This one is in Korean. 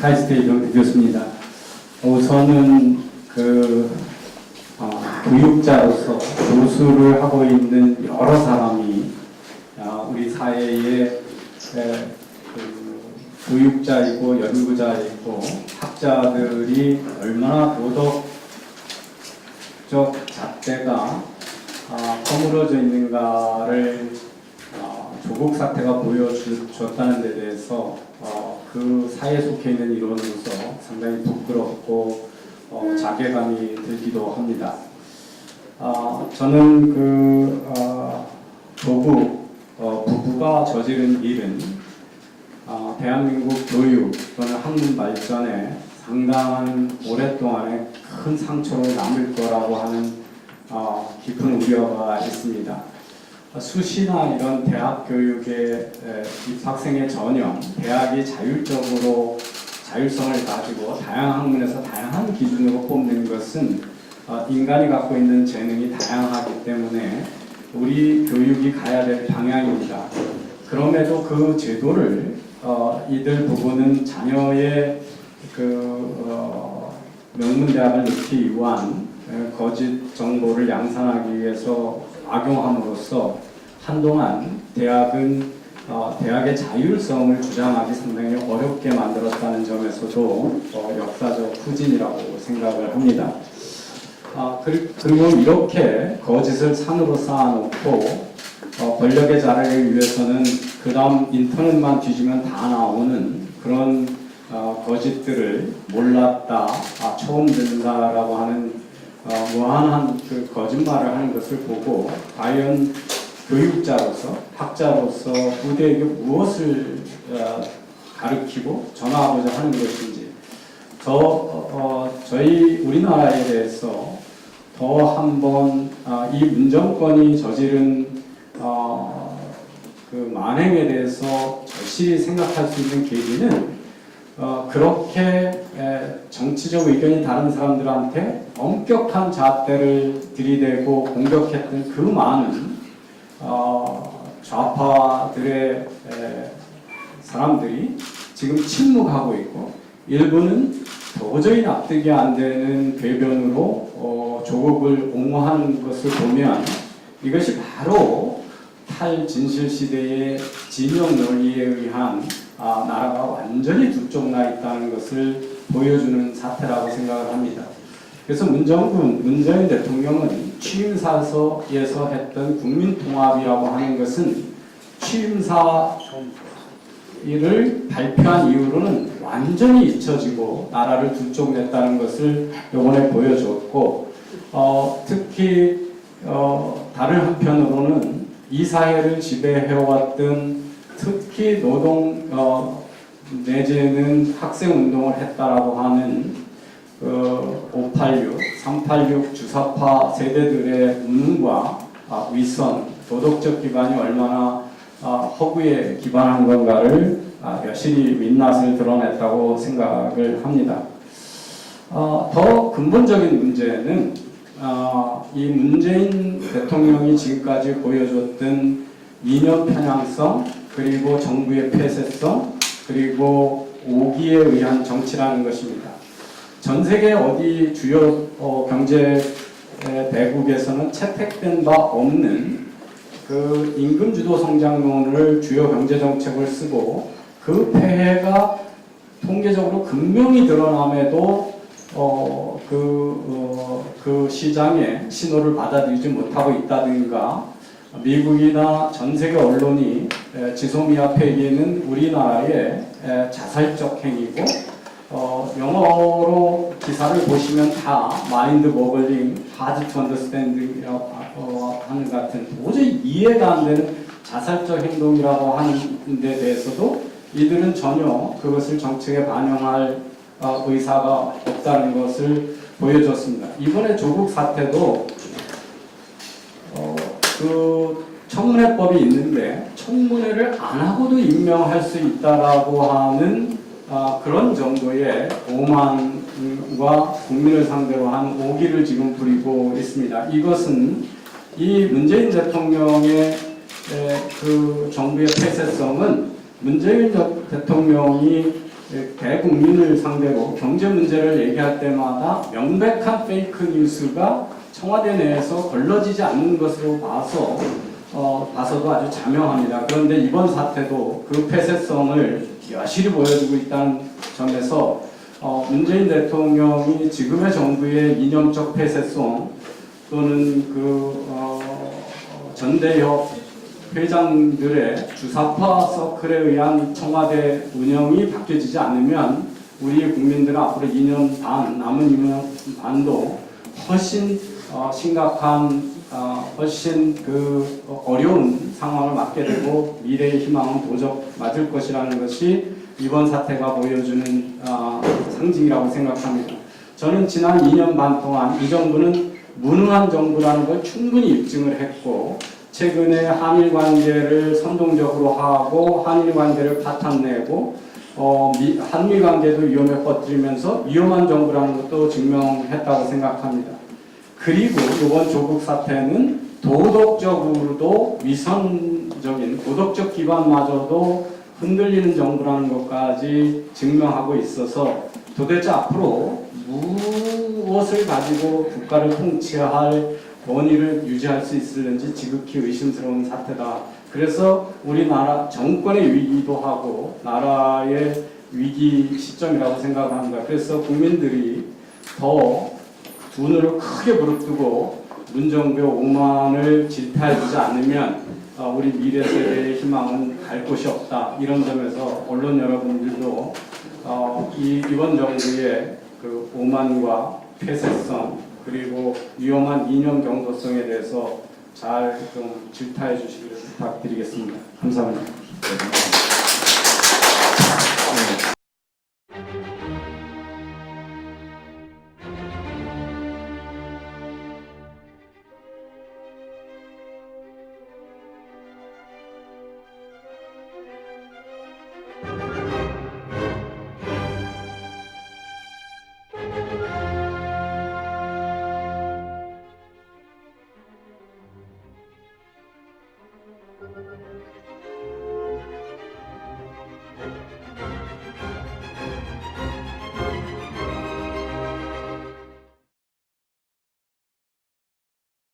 카이스트 이동규 교수입니다. 우선은 그 어, 교육자로서 교수를 하고 있는 여러 사람이 어, 우리 사회에 에, 그 교육자이고 연구자이고 학자들이 얼마나 도덕적 잣대가 아, 허물어져 있는가를 어, 조국 사태가 보여줬다는 데 대해서 어, 그 사회에 속해 있는 일원으로서 상당히 부끄럽고 어, 자괴감이 들기도 합니다. 어, 저는 그 어, 조국 어, 부부가 저지른 일은 어, 대한민국 교육 또는 학문 발전에 상당한 오랫동안의 큰 상처로 남을 거라고 하는 어, 깊은 우려가 있습니다. 수시나 이런 대학 교육의 에, 입학생의 전형, 대학이 자율적으로 자율성을 가지고 다양한 학문에서 다양한 기준으로 뽑는 것은 어, 인간이 갖고 있는 재능이 다양하기 때문에 우리 교육이 가야 될 방향입니다. 그럼에도 그 제도를 어, 이들 부부는 자녀의 그 어, 명문대학을 넣기 위한 에, 거짓 정보를 양산하기 위해서 악용함으로써 한동안 대학은 어, 대학의 자율성을 주장하기 상당히 어렵게 만들었다는 점에서도 어, 역사적 후진이라고 생각을 합니다. 아, 그리- 그리고 이렇게 거짓을 산으로 쌓아놓고 어, 권력의 자리를 위해서는 그 다음 인터넷만 뒤지면 다 나오는 그런 어, 거짓들을 몰랐다, 아, 처음 듣는다라고 하는 어, 무한한 그 거짓말을 하는 것을 보고 과연 교육자로서 학자로서 후대에게 무엇을 어, 가르치고 전하고자 하는 것인지 저 어, 저희 우리나라에 대해서 더 한번 아, 이 문정권이 저지른 어, 그 만행에 대해서 절실히 생각할 수 있는 계기는 어, 그렇게 에, 정치적 의견이 다른 사람들한테 엄격한 잣대를 들이대고 공격했던 그 많은 어, 좌파들의 에, 사람들이 지금 침묵하고 있고 일부는 도저히 납득이 안 되는 궤변으로 어, 조국을 옹호하는 것을 보면 이것이 바로 탈진실 시대의 진영 논리에 의한 아, 나라가 완전히 두쪽 나 있다는 것을 보여주는 사태라고 생각을 합니다. 그래서 문정군, 문재인 대통령은 취임사에서 했던 국민통합이라고 하는 것은 취임사 이를 발표한 이후로는 완전히 잊혀지고 나라를 두쪽 냈다는 것을 이번에 보여줬고 어, 특히 어, 다른 한편으로는 이 사회를 지배해왔던 특히 노동 어, 내지는 학생 운동을 했다라고 하는 그 586, 386 주사파 세대들의 운운과 아, 위선, 도덕적 기반이 얼마나 아, 허구에 기반한 건가를 아, 여실히 민낯을 드러냈다고 생각을 합니다. 어, 더 근본적인 문제는 어, 이 문재인 대통령이 지금까지 보여줬던 이념 편향성 그리고 정부의 폐쇄성 그리고 오기에 의한 정치라는 것입니다. 전 세계 어디 주요 어, 경제 에, 대국에서는 채택된 바 없는 그 임금 주도 성장론을 주요 경제 정책을 쓰고 그 폐해가 통계적으로 극명히 드러남에도 어, 그, 어, 그 시장에 신호를 받아들이지 못하고 있다든가 미국이나 전 세계 언론이 에, 지소미아 폐기는 우리나라의 에, 자살적 행위고 어, 영어로 기사를 보시면 다 마인드 버글링, 하드 투 언더스탠딩이라고 어, 하는 같은 도저히 이해가 안 되는 자살적 행동이라고 하는 데 대해서도 이들은 전혀 그것을 정책에 반영할 어, 의사가 없다는 것을 보여줬습니다. 이번에 조국 사태도 어, 그 청문회법이 있는데 청문회를 안 하고도 임명할 수 있다라고 하는 아, 그런 정도의 오만과 국민을 상대로 한 오기를 지금 부리고 있습니다. 이것은 이 문재인 대통령의 그 정부의 폐쇄성은 문재인 대통령이 대국민을 상대로 경제 문제를 얘기할 때마다 명백한 페이크 뉴스가 청와대 내에서 걸러지지 않는 것으로 봐서 어, 봐서도 아주 자명합니다. 그런데 이번 사태도 그 폐쇄성을 여실히 보여주고 있다는 점에서 어, 문재인 대통령이 지금의 정부의 이념적 폐쇄성 또는 그 어, 어, 전대협 회장들의 주사파 서클에 의한 청와대 운영이 바뀌어지지 않으면 우리 국민들은 앞으로 2년 반 남은 2년 반도 훨씬 어, 심각한 어, 훨씬 그 어려운 상황을 맞게 되고 미래의 희망은 도적 맞을 것이라는 것이 이번 사태가 보여주는 어, 상징이라고 생각합니다. 저는 지난 2년 반 동안 이 정부는 무능한 정부라는 걸 충분히 입증을 했고 최근에 한일 관계를 선동적으로 하고 한일 관계를 파탄내고 어, 미, 한미 관계도 위험에 퍼뜨리면서 위험한 정부라는 것도 증명했다고 생각합니다. 그리고 이번 조국 사태는 도덕적으로도 위선적인 도덕적 기반마저도 흔들리는 정부라는 것까지 증명하고 있어서 도대체 앞으로 무엇을 가지고 국가를 통치할 권위를 유지할 수 있을는지 지극히 의심스러운 사태다. 그래서 우리나라 정권의 위기도 하고 나라의 위기 시점이라고 생각합니다. 그래서 국민들이 더 두 눈을 크게 부릅뜨고 문정부의 오만을 질타해주지 않으면 어, 우리 미래 세대의 희망은 갈 곳이 없다. 이런 점에서 언론 여러분들도 어, 이 이번 정부의 그 오만과 폐쇄성 그리고 위험한 이념 경도성에 대해서 잘 좀 질타해 주시기를 부탁드리겠습니다. 감사합니다. 네,